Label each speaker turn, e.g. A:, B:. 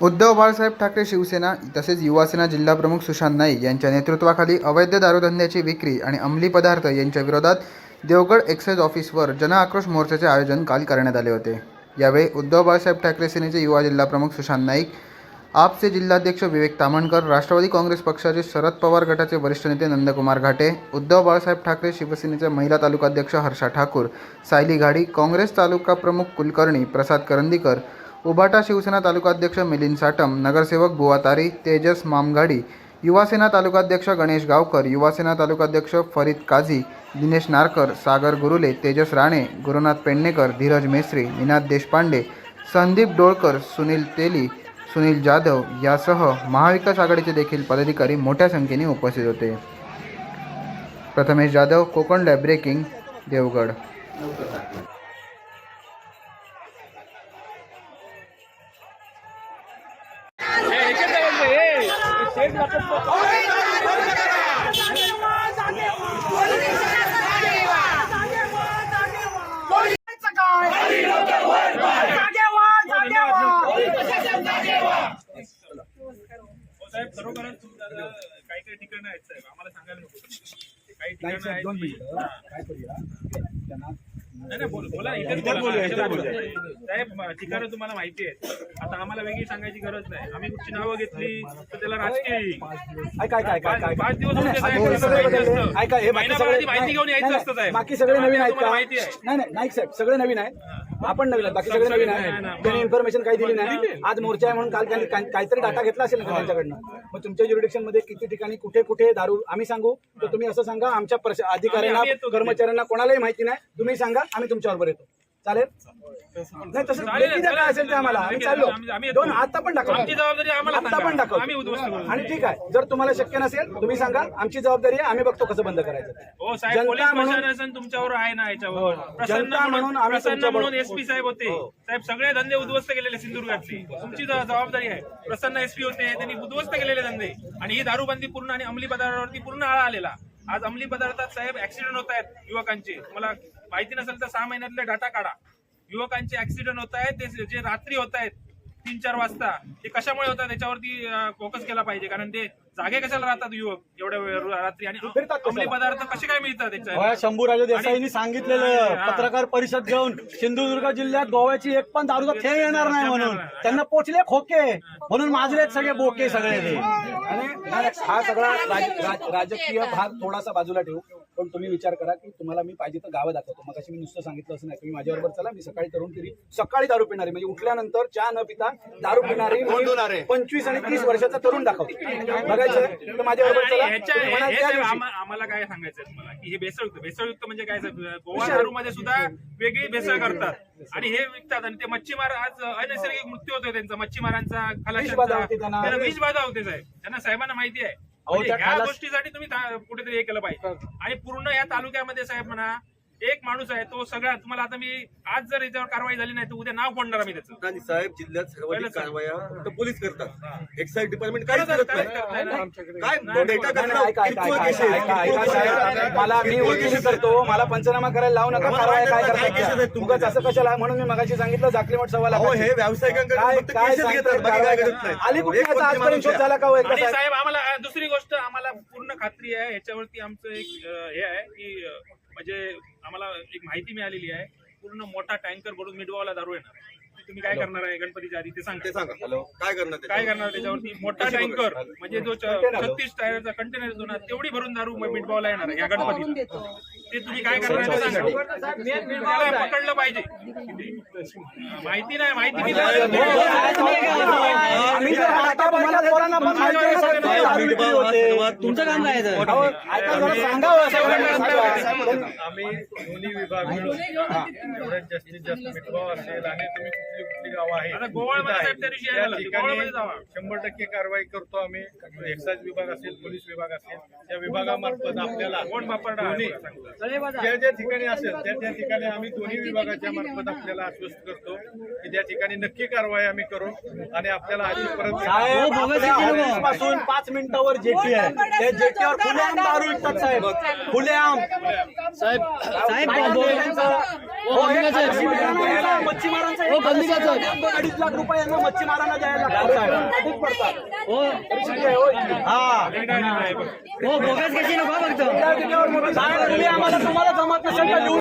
A: उद्धव बाळासाहेब ठाकरे शिवसेना तसेच युवासेना जिल्हाप्रमुख सुशांत नाईक यांच्या नेतृत्वाखाली अवैध दारूधंद्याची विक्री आणि अंमली पदार्थ यांच्या विरोधात देवगड एक्साईज ऑफिसवर जनआक्रोश मोर्चाचे आयोजन काल करण्यात आले होते. यावेळी उद्धव बाळासाहेब ठाकरे सेनेचे युवा जिल्हाप्रमुख सुशांत नाईक आपचे जिल्हाध्यक्ष विवेक तामणकर राष्ट्रवादी काँग्रेस पक्षाचे शरद पवार गटाचे वरिष्ठ नेते नंदकुमार घाटे उद्धव बाळासाहेब ठाकरे शिवसेनेचे महिला तालुकाध्यक्ष हर्षा ठाकूर सायली घाडी काँग्रेस तालुका प्रमुख कुलकर्णी प्रसाद करंदीकर उभाटा शिवसेना तालुकाध्यक्ष मिलिंद साटम नगरसेवक बुवा तारी तेजस मामगाडी युवासेना तालुकाध्यक्ष गणेश गावकर युवासेना तालुकाध्यक्ष फरीद काझी दिनेश नारकर सागर गुरुले तेजस राणे गुरुनाथ पेडणेकर धीरज मेस्त्री निनाद देशपांडे संदीप डोळकर सुनील तेली सुनील जाधव यासह महाविकास आघाडीचे देखील पदाधिकारी मोठ्या संख्येने उपस्थित होते. Prathamesh Jadhav Konkan lab breaking Devgad.
B: खरोखरच काही काही ठिकाणं आहेत साहेब. आम्हाला सांगायला नको. काही ठिकाणं आहेत ठिकाणं तुम्हाला माहिती आता आम्हाला वेगळी सांगायची गरज नाही. आम्ही कुठची नावं घेतली तर त्याला राजकीय पाच दिवस माहिती
C: बाकी सगळे
B: आधी माहिती घेऊन यायचं
C: नाही,
B: असतं
C: नाही,
B: साहेब.
C: बाकी सगळे नवीन आहेत
B: माहिती आहे.
C: नाही नाही नाईक साहेब सगळे नवीन आहेत. आपण नवीन आहेत बाकी सगळे नवीन
B: नाही.
C: त्यांनी इन्फॉर्मेशन काही दिली नाही. आज मोर्चा आहे म्हणून काल त्यांनी काहीतरी डाटा घेतला असेल ना त्यांच्याकडनं. मग तुमच्या ज्युरिडिक्शनमध्ये किती ठिकाणी कुठे कुठे दारू आम्ही सांगू. तर तुम्ही असं सांगा आमच्या प्रश- अधिकाऱ्यांना. कर्मचाऱ्यांना कोणालाही माहिती नाही. तुम्ही सांगा. आम्ही तुमच्याबरोबर येतो. चालेल? नाही तसं काय असेल ते आम्हाला? आम्ही चाललो. दोन आता पण दाखवा
B: आमची जबाबदारी आम्हाला
C: आता. पण दाखव. आणि ठीक आहे जर तुम्हाला शक्य नसेल तुम्ही सांगा. आमची जबाबदारी आहे आम्ही बघतो कसं बंद करायचं
B: हो
C: जनता म्हणून-
B: तुमच्यावर आहे ना याच्यावर. प्रसन्न
C: जनता म्हणून आम्ही
B: म्हणून एसपी साहेब होते. साहेब सगळे धंदे उद्ध्वस्त केलेले सिंधुदुर्गातले. तुमची जबाबदारी आहे. प्रसन्न एसपी होते त्यांनी उद्ध्वस्त केलेले धंदे. आणि ही दारूबंदी पूर्ण आणि अंमली पदार्थावरती पूर्ण आळा आलेला. आज अंमली पदार्थात साहेब ऍक्सिडेंट होत आहेत युवकांचे. तुम्हाला माहिती नसेल तर सहा महिन्यातले डाटा काढा. युवकांचे ऍक्सिडेंट होत आहेत ते जे रात्री होत आहेत तीन चार वाजता ते कशामुळे होतात त्याच्यावरती फोकस केला पाहिजे. कारण ते जागे कशाला राहतात युवक एवढ्या वेळ रात्री? आणि? अंमली पदार्थ कसे काय मिळतात त्याच्या
D: शंभूराजे देसाईंनी सांगितलेलं. पत्रकार परिषद घेऊन सिंधुदुर्ग जिल्ह्यात गोव्याची एक पण दारूचा थेंब येणार नाही म्हणून. त्यांना पोचले खोके. म्हणून माजले सगळे बोके सगळे
C: आणि हा सगळा राज- राज- राजकीय भाग थोडासा बाजूला ठेवू. पण तुम्ही विचार करा की तुम्हाला मी पाहिजे तर गावं दाखवतो. मग मी नुसतं सांगितलं असं नाही. तुम्ही माझ्याबरोबर चला मी सकाळी तरुण फिरी. सकाळी दारू पिणारी म्हणजे उठल्यानंतर चहा न पिता दारू पिणारी पंचवीस आणि तीस वर्षाचा तरुण दाखवतो. बघायचं तर माझ्याबरोबर चला.
B: आम्हाला काय सांगायचं तुम्हाला? की हे भेसळयुक्त भेसळयुक्त म्हणजे काय गोवा दारूमध्ये सुद्धा वेगळी भेसळ करतात. आणि हे विकतात. आणि ते मच्छीमार आज अनैसर्गिक मृत्यू होतोय त्यांचा. मच्छीमारांचा खलाशांचा.
C: त्यांना.
B: विषबाधा होते साहेब. त्यांना साहेबांना माहिती आहे. म्हणजे ह्या
D: खलास-
B: गोष्टीसाठी तुम्ही ता- कुठेतरी हे केलं पाहिजे. आणि पूर्ण या तालुक्यामध्ये साहेब म्हणा एक माणूस आहे तो सगळा तुम्हाला आता मी आज जर याच्यावर कारवाई झाली नाही तर उद्या नाव फोडणार आम्ही त्याचं.
E: आणि साहेब जिल्ह्यात सर्वाधिक. कारवाया फक्त पोलीस करतात. एक्साईज डिपार्टमेंट करत नाही.
B: काय
C: ऐका, ऐका, ऐका, ऐका, साहेब, मला मी वकिली करतो मला पंचनामा करायला लावू नका कारवाया काय करतात. उगाच असं कशाला? म्हणून मी मगाशी सांगितलं जाकलीमठ सव्वा
E: अहो
C: लाखाची.
E: हे व्यावसायिकांकडे
C: काय
E: फक्त
C: काय
E: केसेस घेतात
C: सांगताय,
E: बाकी काय
C: कारवाया
E: करत नाही
C: आली कुठे
E: एक
C: आता
E: कोणती
C: आजपर्यंत
E: माणूस
C: शोध
E: आहे.
C: झाला का हो एकदा
B: आणि
C: साहेब?
B: साहेब आम्हाला अ, दुसरी गोष्ट आम्हाला पूर्ण खात्री आहे याच्यावरती आमचं एक अ, हे आहे की अ, म्हणजे आम्हाला एक माहिती मिळालेली आहे पूर्ण मोठा टँकर भरून मिडवाला दारू येणार ते तुम्ही काय करणार आहे गणपतीच्या आधी ते
E: ते
B: सांगा
E: हॅलो काय करणार
B: काय
E: त्याच्यावर?
B: करणार त्याच्यावरती मोठा
E: कशी
B: टँकर? म्हणजे जो छत्तीस टायरचा कंटेनर येतो ना तेवढी भरून दारू मिडवाला येणार आहे या गणपतीला ते तुम्ही काय करणार आहे ते सांगा त्याला पकडलं पाहिजे माहिती नाही माहिती दिली
C: आम्ही जर आता तुम्हाला पोरांना पण माहिती आहे सगळं ते दारू विक्री होते.
D: तुमचं काम काय आहे
C: अहो, ऐका जरा सांगावं सगळ्यांना.
F: आम्ही दोन्ही विभाग मिळून एवढ्यात जास्तीत जास्त असेल आणि तुम्ही कुठली कुठली गावं आहेत तिथं आहेत. त्या. ठिकाणी. शंभर टक्के कारवाई करतो आम्ही एक्साईज विभाग असेल पोलीस विभाग असेल त्या विभागामार्फत आपल्याला
B: कोण वापरणार
F: दोन्ही ज्या ज्या ठिकाणी असेल त्या त्या ठिकाणी आम्ही दोन्ही विभागाच्या मार्फत आपल्याला आश्वस्त करतो की त्या ठिकाणी नक्की कारवाई आम्ही करू आणि आपल्याला
C: साहेब, आपल्या ऑफिसपासून पाच मिनिटं
D: पंपावर जेटी आहे. त्या जेटीवर खुलेआम दारू विकतात साहेब. खुलेआम साहेब साहेब मच्छीमारांचा एक दोन अडीच लाख रुपये यांना मच्छीमारांना द्यायला लागतात साहेब. खूप पडतात. हा.
B: आहे बघ.
D: साहेब, तुम्ही आम्हाला तुम्हाला जमत नसेल तर लिहून